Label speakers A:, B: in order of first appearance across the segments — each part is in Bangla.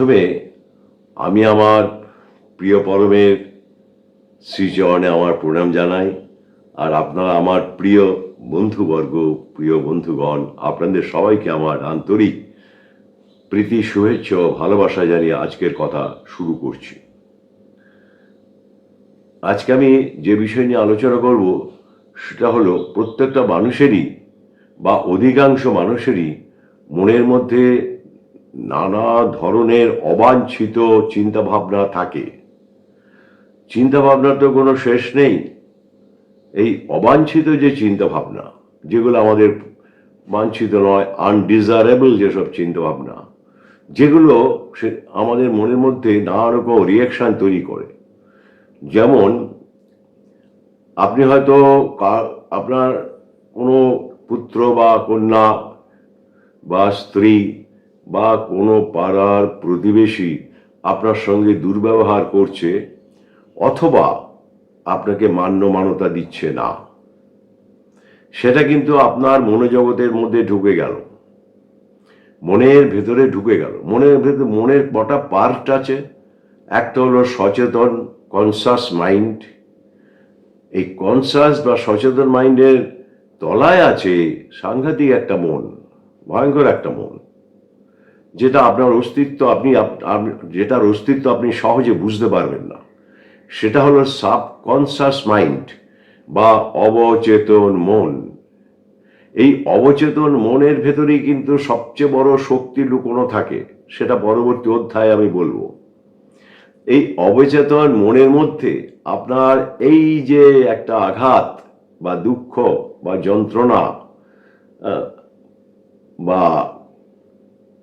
A: প্রথমে আমি আমার প্রিয় পরমের শ্রীচরণে আমার প্রণাম জানাই, আর আপনারা আমার প্রিয় বন্ধুবর্গ, প্রিয় বন্ধুগণ, আপনাদের সবাইকে আমার আন্তরিক প্রীতি, শুভেচ্ছা ও ভালোবাসা জানিয়ে আজকের কথা শুরু করছি। আজকে আমি যে বিষয় নিয়ে আলোচনা করব, সেটা হলো প্রত্যেকটা মানুষেরই বা অধিকাংশ মানুষেরই মনের মধ্যে নানা ধরনের অবাঞ্ছিত চিন্তাভাবনা থাকে। চিন্তাভাবনার তো কোনো শেষ নেই। এই অবাঞ্ছিত যে চিন্তাভাবনা, যেগুলো আমাদের বাঞ্ছিত নয় আনডিজারেবল যেসব চিন্তাভাবনা, যেগুলো সে আমাদের মনের মধ্যে নানা রকম রিয়াকশান তৈরি করে। যেমন, আপনি হয়তো আপনার কোনো পুত্র বা কন্যা বা স্ত্রী বা কোনো পাড়ার প্রতিবেশী আপনার সঙ্গে দুর্ব্যবহার করছে অথবা আপনাকে মান্য মানতা দিচ্ছে না। সেটা কিন্তু আপনার মনোজগতের মধ্যে ঢুকে গেল। মনের ভেতরে ঢুকে গেল। মনের ভেতরে, মনের কটা পার্ট আছে। একটা হলো সচেতন কনসাস মাইন্ড এই কনসাস বা সচেতন মাইন্ডের তলায় আছে সাংঘাতিক একটা মন, ভয়ঙ্কর একটা মন। যেটা আপনার অস্তিত্ব আপনি আপ- আপ- যেটার অস্তিত্ব আপনি সহজে বুঝতে পারবেন না। সেটা হলো সাবকনসাস মাইন্ড বা অবচেতন মন। এই অবচেতন মনের ভেতরেই কিন্তু সবচেয়ে বড় শক্তি লুকোনো থাকে, সেটা পরবর্তী অধ্যায়ে আমি বলব। এই অবচেতন মনের মধ্যে আপনার এই যে একটা আঘাত বা দুঃখ বা যন্ত্রণা বা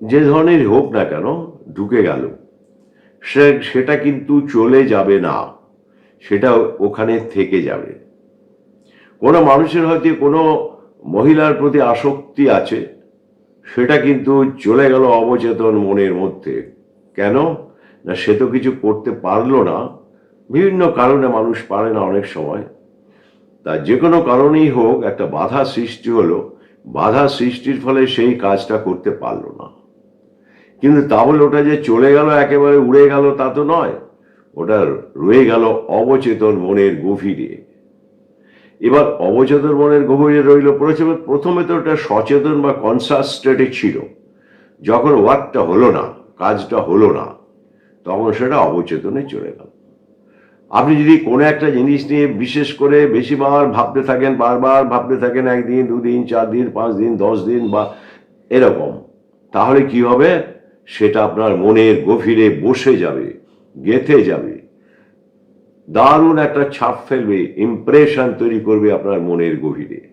A: যে ধরনের হোক না কেন ঢুকে গেল। সে, সেটা কিন্তু চলে যাবে না। সেটা ওখানে থেকে যাবে। কোনো মানুষের হয়তো কোনো মহিলার প্রতি আসক্তি আছে, সেটা কিন্তু চলে গেল অবচেতন মনের মধ্যে। কেন? না, সে তো কিছু করতে পারল না। বিভিন্ন কারণে মানুষ পারে না অনেক সময়। তা যে কোনো কারণেই হোক একটা বাধা সৃষ্টি হলো, বাধা সৃষ্টির ফলে সেই কাজটা করতে পারল না। কিন্তু তাহলে ওটা যে চলে গেল, একেবারে উড়ে গেল, তা তো নয়। ওটা রয়ে গেল অবচেতন মনের গভীরে। এবার অবচেতন মনের গভীরে রইল প্রথমে প্রথমে তো ওটা সচেতন বা কনসাস স্টেটে ছিল। যখন ওয়ার্কটা হলো না, কাজটা হলো না, তখন সেটা অবচেতনে চলে গেল। আপনি যদি কোনো একটা জিনিস নিয়ে বিশেষ করে বেশিবার ভাবতে থাকেন, বারবার ভাবতে থাকেন, একদিন, দুদিন চার দিন পাঁচ দিন দশ দিন বা এরকম, তাহলে কি হবে? সেটা আপনার মনের গভীরে বসে যাবে, গেথে যাবে। দারুণ একটা ছাপ ফেলবে ইমপ্রেশন তৈরি করবে আপনার মনের গভীরে।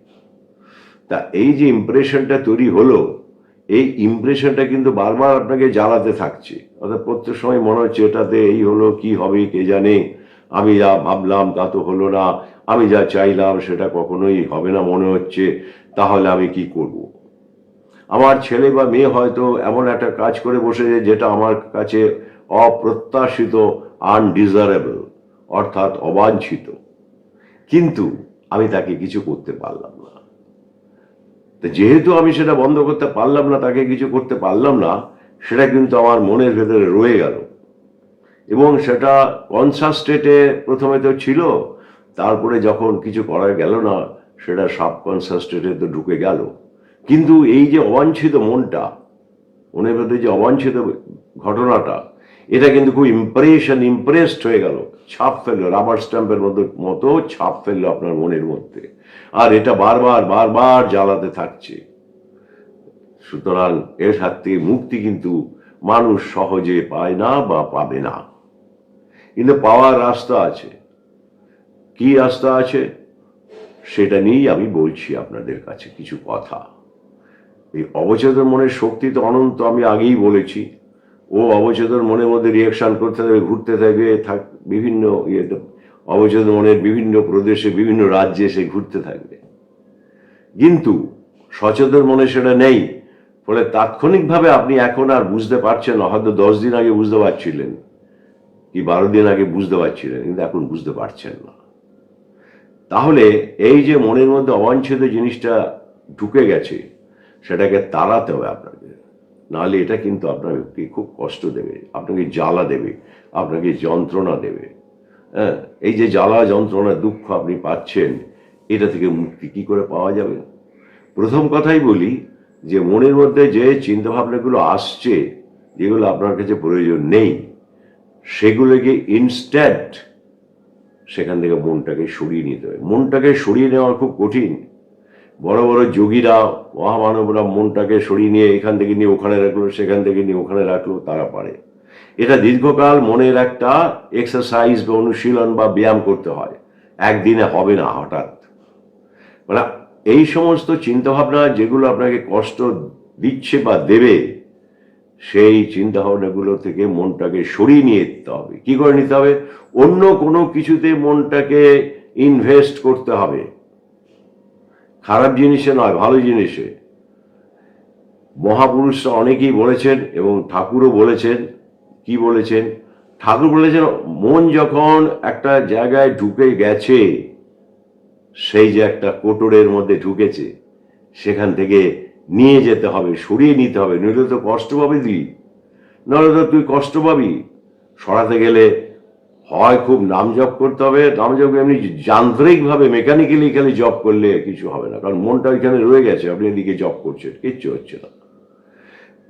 A: তা এই যে ইমপ্রেশনটা তৈরি হলো, এই ইমপ্রেশনটা কিন্তু বারবার আপনাকে জ্বালাতে থাকছে। অর্থাৎ প্রত্যেক সময় মনে হচ্ছে এটাতে এই হলো, কি হবে, কে জানে। আমি যা ভাবলাম তা তো হলো না। আমি যা চাইলাম সেটা কখনোই হবে না মনে হচ্ছে। তাহলে আমি কি করব। আমার ছেলে বা মেয়ে হয়তো এমন একটা কাজ করে বসেছে যেটা আমার কাছে অপ্রত্যাশিত আনডিজারেবল অর্থাৎ অবাঞ্ছিত। কিন্তু আমি তাকে কিছু করতে পারলাম না। যেহেতু আমি সেটা বন্ধ করতে পারলাম না, তাকে কিছু করতে পারলাম না, সেটা কিন্তু আমার মনের ভেতরে রয়ে গেল। এবং সেটা কনসাস স্টেটে প্রথমে তো ছিল, তারপরে যখন কিছু করা গেল না, সেটা সাবকনসাস স্টেটে তো ঢুকে গেল। কিন্তু এই যে অবাঞ্ছিত মনটা মনের মধ্যে যে অবাঞ্ছিত ঘটনাটা, এটা কিন্তু খুব ইমপ্রেশন ইমপ্রেসড হয়ে গেল, ছাপ ফেলল রাবার স্ট্যাম্পের মতো মতো ছাপ ফেলল আপনার মনের মধ্যে। আর এটা বারবার বারবার জ্বালাতে থাকছে। সুতরাং এর হাত থেকে মুক্তি কিন্তু মানুষ সহজে পায় না বা পাবে না। কিন্তু পাওয়ার রাস্তা আছে। কি রাস্তা আছে? সেটা নিয়েই আমি বলছি আপনাদের কাছে কিছু কথা। এই অবচেতন মনের শক্তি তো অনন্ত, আমি আগেই বলেছি। ও অবচেতন মনের মধ্যে রিয়াকশন করতে থাকবে, ঘুরতে থাকবে, থাক, বিভিন্ন ইয়েতে অবচেতন মনের বিভিন্ন প্রদেশে, বিভিন্ন রাজ্যে সে ঘুরতে থাকবে। কিন্তু সচেতন মনে সেটা নেই, ফলে তাৎক্ষণিকভাবে আপনি এখন আর বুঝতে পারছেন হয়তো দশ দিন আগে বুঝতে পারছিলেন, কি বারো দিন আগে বুঝতে পারছিলেন, কিন্তু এখন বুঝতে পারছেন না। তাহলে এই যে মনের মধ্যে অবাঞ্ছিত জিনিসটা ঢুকে গেছে সেটাকে তাড়াতে হবে আপনাকে। নাহলে এটা কিন্তু আপনাকে খুব কষ্ট দেবে। আপনাকে জ্বালা দেবে। আপনাকে যন্ত্রণা দেবে। হ্যাঁ? এই যে জ্বালা, যন্ত্রণা, দুঃখ আপনি পাচ্ছেন, এটা থেকে মুক্তি কি করে পাওয়া যাবে? প্রথম কথাই বলি যে মনের মধ্যে যে চিন্তাভাবনাগুলো আসছে, যেগুলো আপনার কাছে প্রয়োজন নেই, সেগুলোকে ইনস্ট্যান্ট সেখান থেকে মনটাকে সরিয়ে নিতে হবে। মনটাকে সরিয়ে নেওয়া খুব কঠিন। বড় বড় যোগীরা, মহামানবরা মনটাকে সরিয়ে নিয়ে এখান থেকে নিয়ে ওখানে রাখল, সেখান থেকে নিয়ে ওখানে রাখল, তারা পারে। এটা দীর্ঘকাল মনের একটা এক্সারসাইজ বা অনুশীলন বা ব্যায়াম করতে হয়। একদিনে হবে না হঠাৎ। মানে এই সমস্ত চিন্তাভাবনা যেগুলো আপনাকে কষ্ট দিচ্ছে বা দেবে, সেই চিন্তাভাবনাগুলো থেকে মনটাকে সরিয়ে নিয়ে যেতে হবে। কি করে নিতে হবে? অন্য কোনো কিছুতে মনটাকে ইনভেস্ট করতে হবে। খারাপ জিনিসে নয়, ভালো জিনিসে। মহাপুরুষরা অনেকেই বলেছেন এবং ঠাকুরও বলেছেন, কি বলেছেন? ঠাকুর বলেছেন, মন যখন একটা জায়গায় ঢুকে গেছে, সেই যে একটা কোটরের মধ্যে ঢুকেছে, সেখান থেকে নিয়ে যেতে হবে, সরিয়ে নিতে হবে, নইলে তো কষ্ট পাবি তুই। নাহলে তো তুই কষ্ট পাবি। সরাতে গেলে হয় খুব নাম জপ করতে হবে, নাম জপ এমনি যান্ত্রিকভাবে মেকানিক্যালি খালি জব করলে কিছু হবে না। কারণ মনটা ওইখানে রয়ে গেছে, আপনি এদিকে জব করছেন, কিচ্ছু হচ্ছে না।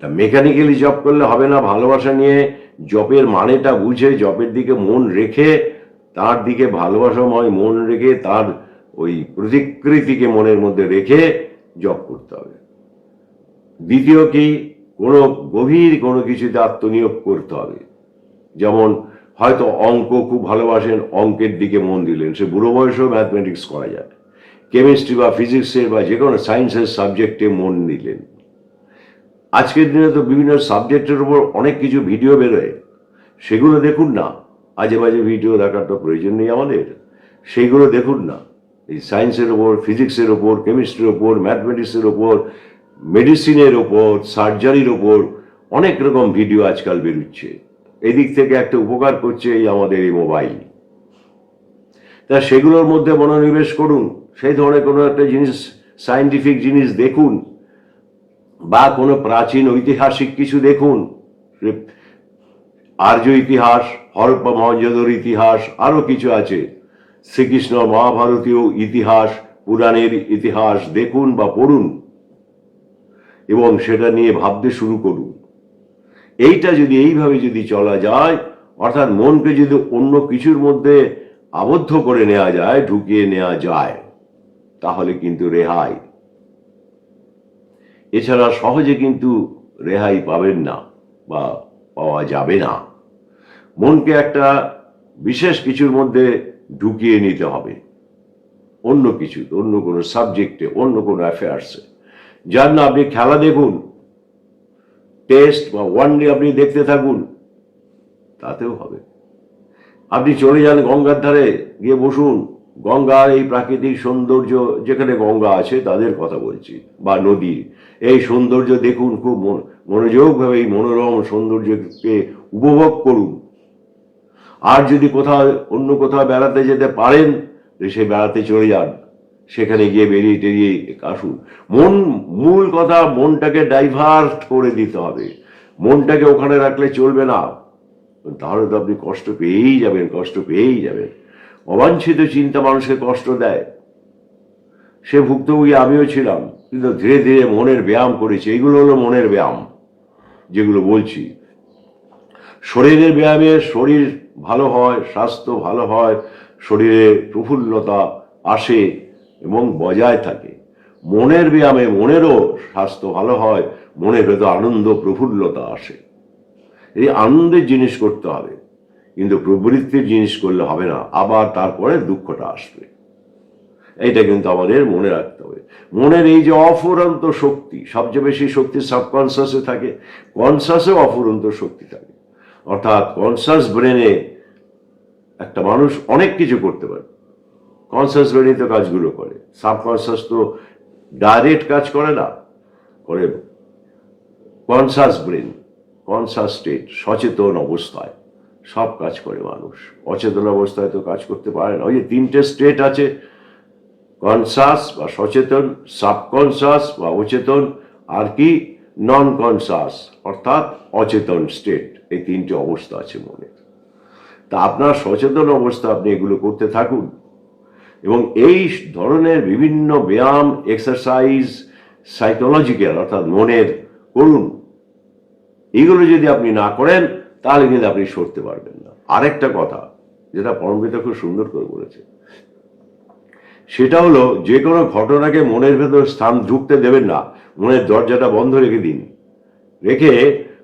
A: তা মেকানিক্যালি জব করলে হবে না, ভালোবাসা নিয়ে জপের মানেটা বুঝে জপের দিকে মন রেখে, তার দিকে ভালোবাসাময় মন রেখে, তার ওই প্রতিকৃতিকে মনের মধ্যে রেখে জপ করতে হবে। দ্বিতীয় কি? কোনো গভীর কোনো কিছুতে আত্মনিয়োগ করতে হবে। যেমন হয়তো অঙ্ক খুব ভালোবাসেন, অঙ্কের দিকে মন দিলেন। সে বুড়ো বয়সেও ম্যাথমেটিক্স করা যায়। কেমিস্ট্রি বা ফিজিক্সের বা যে কোনো সায়েন্সের সাবজেক্টে মন নিলেন আজকের দিনে তো বিভিন্ন সাবজেক্টের উপর অনেক কিছু ভিডিও বেরোয়। সেগুলো দেখুন না। আজে বাজে ভিডিও দেখার তো প্রয়োজন নেই আমাদের। সেইগুলো দেখুন না। এই সায়েন্সের ওপর ফিজিক্সের ওপর কেমিস্ট্রির ওপর ম্যাথমেটিক্সের ওপর মেডিসিনের ওপর সার্জারির ওপর অনেক রকম ভিডিও আজকাল বেরোচ্ছে। এদিক থেকে একটা উপকার করছে এই আমাদের এই মোবাইল তা সেগুলোর মধ্যে মনোনিবেশ করুন। সেই ধরনের কোনো একটা জিনিস সায়েন্টিফিক জিনিস দেখুন বা কোনো প্রাচীন ঐতিহাসিক কিছু দেখুন। আর্য ইতিহাস, হরপ্পা মহেঞ্জোদর ইতিহাস, আরও কিছু আছে। শ্রীকৃষ্ণ মহাভারতীয় ইতিহাস, পুরাণের ইতিহাস দেখুন বা পড়ুন এবং সেটা নিয়ে ভাবতে শুরু করুন। এইটা যদি এইভাবে যদি চলা যায়, অর্থাৎ মনকে যদি অন্য কিছুর মধ্যে আবদ্ধ করে নেওয়া যায়, ঢুকিয়ে নেওয়া যায়, তাহলে কিন্তু রেহাই। এছাড়া সহজে কিন্তু রেহাই পাবেন না বা পাওয়া যাবে না। মনকে একটা বিশেষ কিছুর মধ্যে ঢুকিয়ে নিতে হবে। অন্য কিছু, অন্য কোনো সাবজেক্টে, অন্য কোনো অ্যাফেয়ার্সে যার না, আপনি খেলা দেখুন টেস্ট বা ওয়ান ডে আপনি দেখতে থাকুন, তাতেও হবে। আপনি চলে যান গঙ্গার ধারে, গিয়ে বসুন। গঙ্গার এই প্রাকৃতিক সৌন্দর্য, যেখানে গঙ্গা আছে, তাদের কথা বলছি, বা নদীর এই সৌন্দর্য দেখুন, খুব মনোযোগভাবে এই মনোরম সৌন্দর্যকে উপভোগ করুন। আর যদি কোথাও, অন্য কোথাও বেড়াতে যেতে পারেন, সে বেড়াতে চলে যান। সেখানে গিয়ে বেরিয়ে টেরিয়ে আসুন। মন, মূল কথা, মনটাকে ডাইভার্ট করে দিতে হবে। মনটাকে ওখানে রাখলে চলবে না। তাহলে তো আপনি কষ্ট পেয়েই যাবেন, কষ্ট পেয়েই যাবেন। অবাঞ্ছিত চিন্তা মানুষকে কষ্ট দেয়। সে ভুক্তভোগী আমিও ছিলাম, কিন্তু ধীরে ধীরে মনের ব্যায়াম করেছি। এইগুলো হলো মনের ব্যায়াম, যেগুলো বলছি। শরীরের ব্যায়ামে শরীর ভালো হয়, স্বাস্থ্য ভালো হয়, শরীরে প্রফুল্লতা আসে। এবং বজায় থাকে। মনের ব্যায়ামে মনেরও স্বাস্থ্য ভালো হয় মনের ভেতর আনন্দ প্রফুল্লতা আসে। এই আনন্দের জিনিস করতে হবে, কিন্তু প্রবৃত্তির জিনিস করলে হবে না, আবার তারপরে দুঃখটা আসবে। এইটা কিন্তু আমাদের মনে রাখতে হবে। মনের এই যে অফুরন্ত শক্তি, সবচেয়ে বেশি শক্তি সাবকনসিয়াসে থাকে কনসাসেও অফুরন্ত শক্তি থাকে। অর্থাৎ কনসাস ব্রেনে একটা মানুষ অনেক কিছু করতে পারে কনসাস ব্রেনই তো কাজগুলো করে। সাবকনসাস তো ডাইরেক্ট কাজ করে না, করে কনসাস ব্রেন কনসাস স্টেট সচেতন অবস্থায়। সব কাজ করে মানুষ। অচেতন অবস্থায় তো কাজ করতে পারে না। ওই যে তিনটে স্টেট আছে কনসাস বা সচেতন সাবকনসাস বা অচেতন, আর কি? নন কনসাস অর্থাৎ অচেতন স্টেট এই তিনটে অবস্থা আছে মনে তা আপনার সচেতন অবস্থা, আপনি এগুলো করতে থাকুন। এবং এই ধরনের বিভিন্ন ব্যায়াম এক্সারসাইজ সাইকোলজিক্যাল অর্থাৎ মনের করুন এগুলো যদি আপনি না করেন, তাহলে কিন্তু আপনি সরতে পারবেন না। আরেকটা কথা, যেটা পরমপিতা খুব সুন্দর করে বলেছে, সেটা হলো যে কোনো ঘটনাকে মনের ভেতর স্থান ঢুকতে দেবেন না, মনের দরজাটা বন্ধ রেখে দিন। রেখে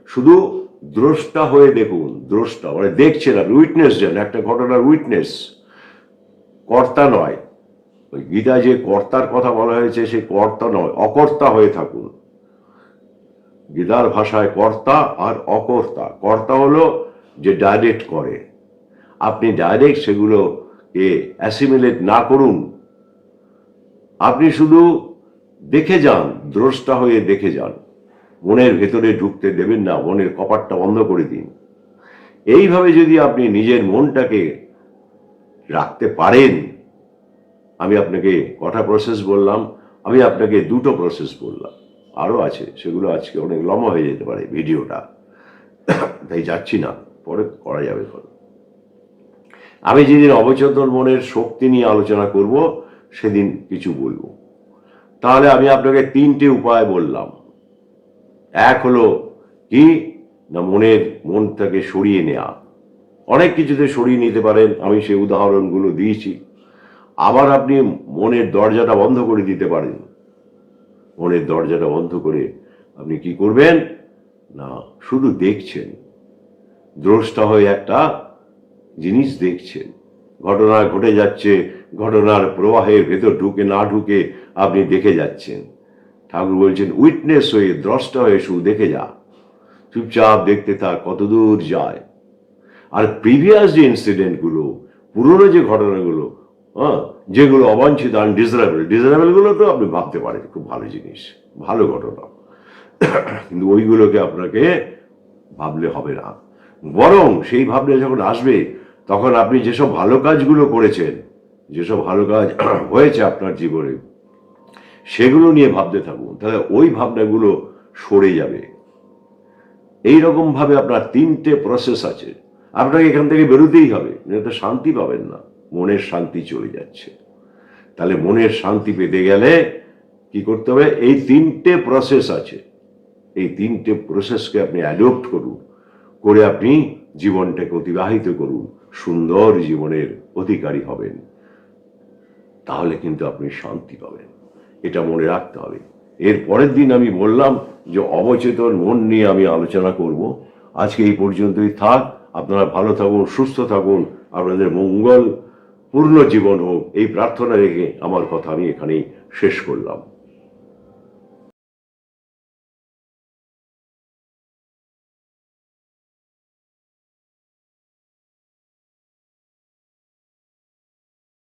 A: শুধু দ্রষ্টা হয়ে দেখুন, দ্রষ্টা মানে দেখছেন আপনি উইটনেস যেন, একটা ঘটনার উইটনেস কর্তা নয়। ওই গীতা যে কর্তার কথা বলা হয়েছে, সে কর্তা নয়, অকর্তা হয়ে থাকুন। গীতার ভাষায় কর্তা আর অকর্তা। কর্তা হলো যে ডাইরেক্ট করে। আপনি ডাইরেক্ট সেগুলোকে অ্যাসিমিলেট না করুন। আপনি শুধু দেখে যান, দ্রষ্টা হয়ে দেখে যান। মনের ভেতরে ঢুকতে দেবেন না, মনের কপাটটা বন্ধ করে দিন। এইভাবে যদি আপনি নিজের মনটাকে রাখতে পারেন। আমি আপনাকে কটা প্রসেস বললাম, আমি আপনাকে দুটো প্রসেস বললাম। আরও আছে, সেগুলো আজকে অনেক লম্বা হয়ে যেতে পারে ভিডিওটা। তাই যাচ্ছি না, পরে করা যাবে পরে আমি যেদিন অবচেতন মনের শক্তি নিয়ে আলোচনা করব, সেদিন কিছু বলব। তাহলে আমি আপনাকে তিনটে উপায় বললাম। এক হলো কি? না মনের মনটাকে সরিয়ে নেওয়া অনেক কিছুতে সরিয়ে নিতে পারেন, আমি সেই উদাহরণগুলো দিয়েছি। আবার আপনি মনের দরজাটা বন্ধ করে দিতে পারেন। মনের দরজাটা বন্ধ করে আপনি কি করবেন? না, শুধু দেখছেন। দ্রষ্টা হয়ে একটা জিনিস দেখছেন। ঘটনা ঘটে যাচ্ছে, ঘটনার প্রবাহের ভেতর ঢুকে না ঢুকে আপনি দেখে যাচ্ছেন। ঠাকুর বলছেন, উইটনেস হয়ে দ্রষ্টা হয়ে শুধু দেখে যা। চুপচাপ দেখতে থাক, কতদূর যায়? আর প্রিভিয়াস যে ইনসিডেন্টগুলো পুরনো যে ঘটনাগুলো হ্যাঁ যেগুলো অবাঞ্ছিত আনডিজারেবল ডিজারেবলগুলো তো আপনি ভাবতে পারেন, খুব ভালো জিনিস, ভালো ঘটনা। কিন্তু ওইগুলোকে আপনাকে ভাবলে হবে না। বরং সেই ভাবনা যখন আসবে, তখন আপনি যেসব ভালো কাজগুলো করেছেন, যেসব ভালো কাজ হয়েছে আপনার জীবনে, সেগুলো নিয়ে ভাবতে থাকুন, তাহলে ওই ভাবনাগুলো সরে যাবে। এই ভাবে আপনার তিনটে প্রসেস আছে। আপনাকে এখান থেকে বেরোতেই হবে তো শান্তি পাবেন না, মনের শান্তি চলে যাচ্ছে। তাহলে মনের শান্তি পেতে গেলে কি করতে হবে? এই তিনটে প্রসেস আছে। এই তিনটে প্রসেসকে আপনি অ্যাডপ্ট করুন, করে আপনি জীবনটাকে অতিবাহিত করুন, সুন্দর জীবনের অধিকারী হবেন। তাহলে কিন্তু আপনি শান্তি পাবেন। এটা মনে রাখতে হবে। এর পরের দিন আমি বললাম যে অবচেতন মন নিয়ে আমি আলোচনা করব। আজকে এই পর্যন্তই থাক। আপনারা ভালো থাকুন, সুস্থ থাকুন, আপনাদের মঙ্গল পূর্ণ জীবন হোক। এই প্রার্থনা রেখে আমার কথা আমি এখানেই শেষ করলাম।